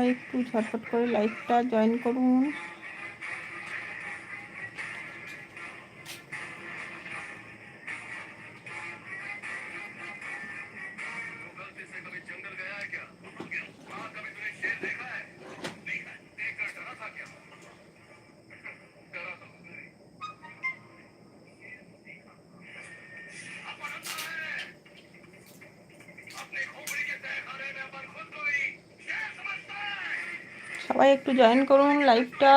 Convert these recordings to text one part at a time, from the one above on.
সবাই একটু ঝটপট করে লাইভটা জয়েন করুন। সবাই একটু জয়েন করুন লাইভটা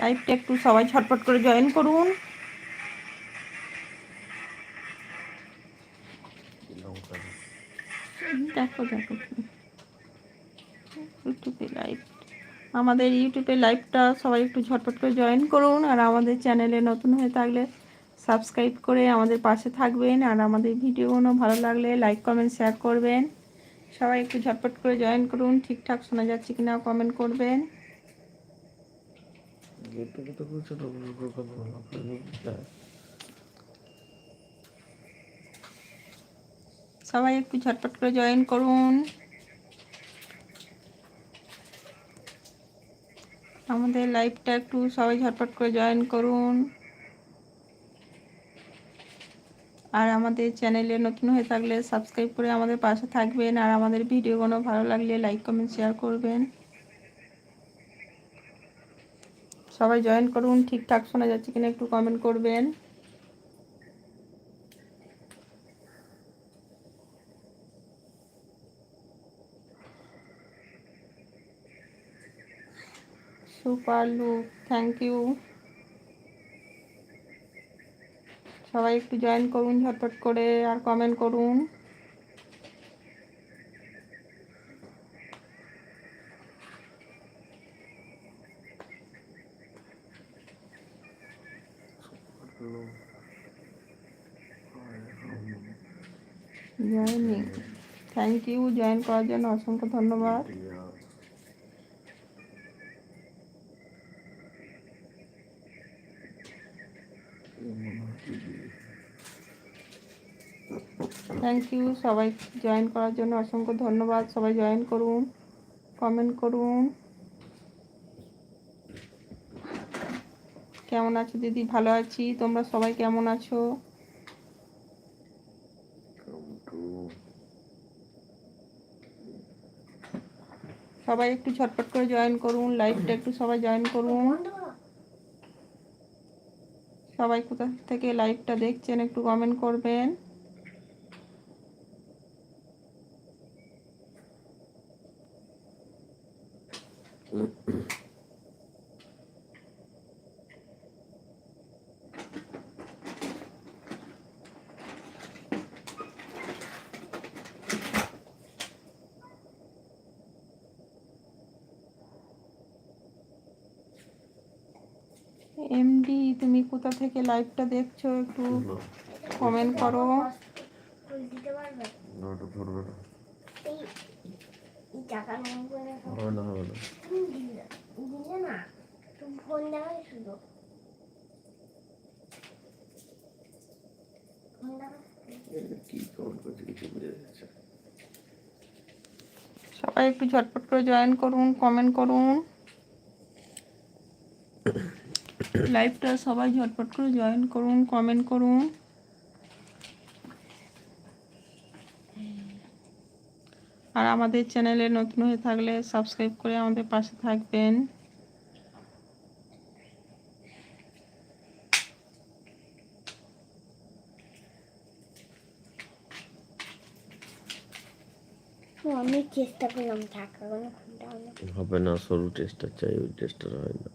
লাইভটা একটু সবাই ছটপট করে জয়েন করুন। দেখো দেখো। ইউটিউবে লাইভ আমাদের ইউটিউবে লাইভটা সবাই একটু ঝটপট করে জয়েন করুন আর আমাদের চ্যানেলে নতুন হয়ে থাকলে সাবস্ক্রাইব করে আমাদের পাশে থাকবেন আর আমাদের ভিডিওগুলো ভালো লাগলে লাইক কমেন্ট শেয়ার করবেন। সবাই একটু ঝটপট করে জয়েন করুন। ঠিকঠাক শোনা যাচ্ছে কিনা কমেন্ট করবেন। সবাই একটু ঝটপট করে জয়েন করুন। আমাদের লাইভটা একটু সবাই ঝটপট করে জয়েন করুন। আর আমাদের চ্যানেলে নতুন হয়ে থাকলে সাবস্ক্রাইব করে আমাদের পাশে থাকবেন। আর আমাদের ভিডিওগুলো ভালো লাগলে লাইক কমেন্ট শেয়ার করবেন। সবাই জয়েন করুন, ঠিকঠাক শোনা যাচ্ছে কিনা একটু কমেন্ট করবেন। সুপার লুক থ্যাংক ইউ সবাই একটু জয়েন করুন, ঝটপট করে আর কমেন্ট করুন। জয়েনিং থ্যাংক ইউ জয়েন করার জন্য অসংখ্য ধন্যবাদ থ্যাংক ইউ সবাই জয়েন করার জন্য অসংখ্য ধন্যবাদ সবাই জয়েন করুন কমেন্ট করুন কেমন আছো দিদি? ভালো আছি। তোমরা সবাই কেমন আছো? সবাই একটু ঝটপট করে জয়েন করুন লাইভটা একটু সবাই জয়েন করুন। সবাই কোথা থেকে লাইভটা দেখছেন একটু কমেন্ট করবেন। এমডি তুমি কোথা থেকে লাইভটা দেখছ একটু কমেন্ট করো। সবাই একটু ঝটপট করে জয়েন করুন কমেন্ট করুন। লাইভটা সবাই ঝটপট করে জয়েন করুন কমেন্ট করুন। আর আমাদের চ্যানেলে নতুন হয়ে থাকলে সাবস্ক্রাইব করে আমাদের পাশে থাকবেন। আমি চেষ্টা করলাম খুলতে হবে হবে না সরু টেস্টার চাই ওই টেস্টার হয় না।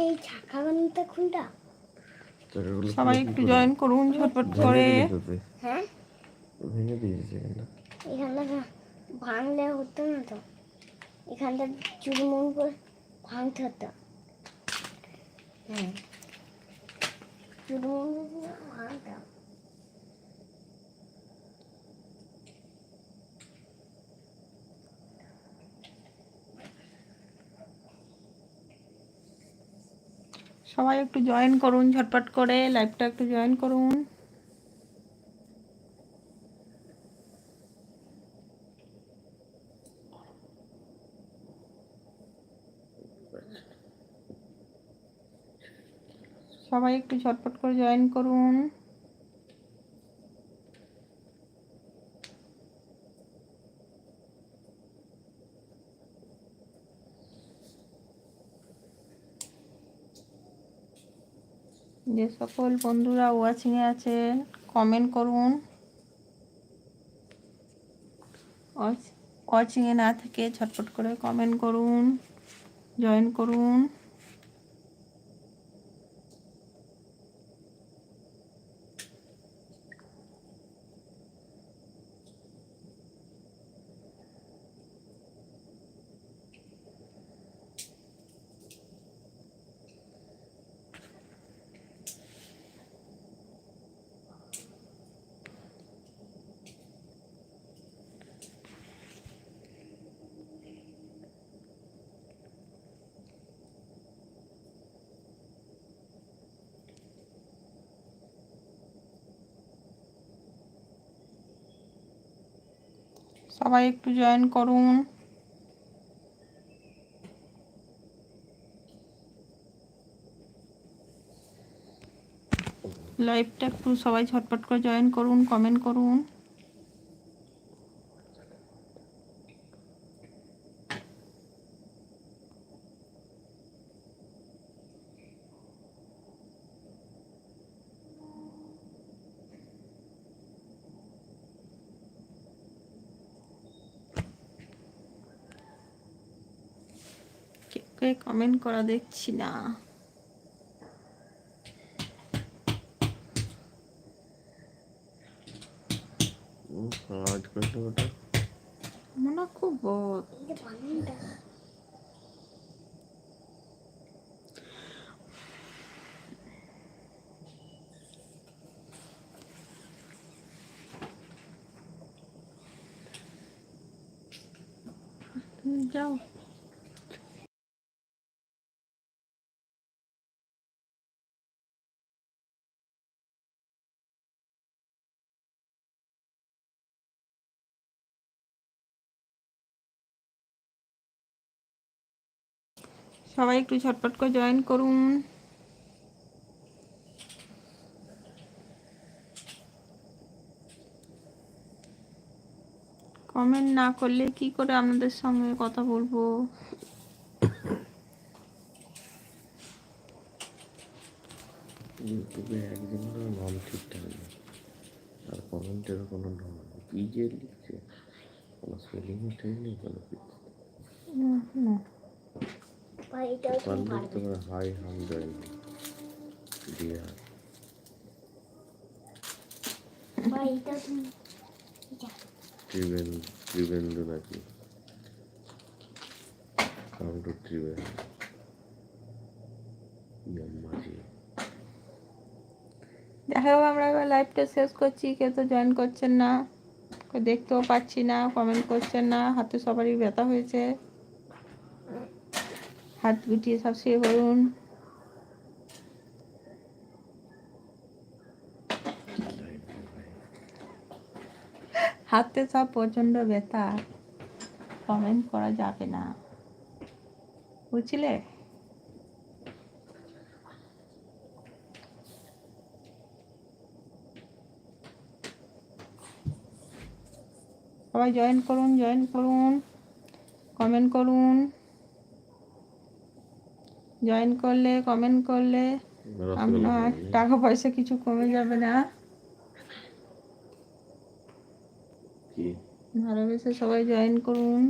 এই ছাকা খুলটা। খুনটা সবাই একটু জয়েন করুন ঝটপট করে। হ্যাঁ? ভেঙে দিয়েছে এখানটা ভাঙলে হতো না তো। এখানটা চুরমুন করে ভাঙতে হতো। হ্যাঁ চুরমুন ভাঙতাম সবাই একটু জয়েন করুন, ঝটপট করে লাইভটা একটু জয়েন করুন। সবাই একটু ঝটপট করে জয়েন করুন। যে সকল বন্ধুরা ওয়াচিংয়ে আছে কমেন্ট করুন। ওয়াচিংয়ে না থেকে ছটফট করে কমেন্ট করুন জয়েন করুন। সবাই একটু জয়েন করুন। লাইভটা একটু সবাই ঝটপট করে জয়েন করুন কমেন্ট করুন। কেউ কে কমেন্ট করা দেখছি না। যাও সবাই একটু ঝটপট করে জয়েন করুন। কমেন্ট না করলে কি করে আপনাদের সঙ্গে কথা বলব? ইউটিউবে একদিনেরও নাম ঠিকঠাক নেই। আর কমেন্টেরও কোনো নাম নেই। কি যে লিখছে কোনো স্পেলিংও ঠিক নেই কোনো কিছু। না। তোমার হাই হাম জয়েন দিয়া বা এটাও তুমি এটা। ত্রিবেন ত্রিবেন্দু নাকি? কাম টু ত্রিবেন্দু মাঝি। দেখা যাবে আমরা এবার লাইভটা শেষ করছি কেউ তো জয়েন করছেন না। কেউ দেখতেও পাচ্ছি না কমেন্ট করছেন না হাতে সবারই ব্যথা হয়েছে। হাত গুটিয়ে শুয়ে পড়ুন হাতে সব প্রচণ্ড ব্যথা। কমেন্ট করা যাবে না। বুঝলে? সবাই জয়েন করুন জয়েন করুন কমেন্ট করুন। জয়েন করলে কমেন্ট করলে আপনার টাকা পয়সা কিছু কমে যাবে না। ভালোবেসে সবাই জয়েন করুন।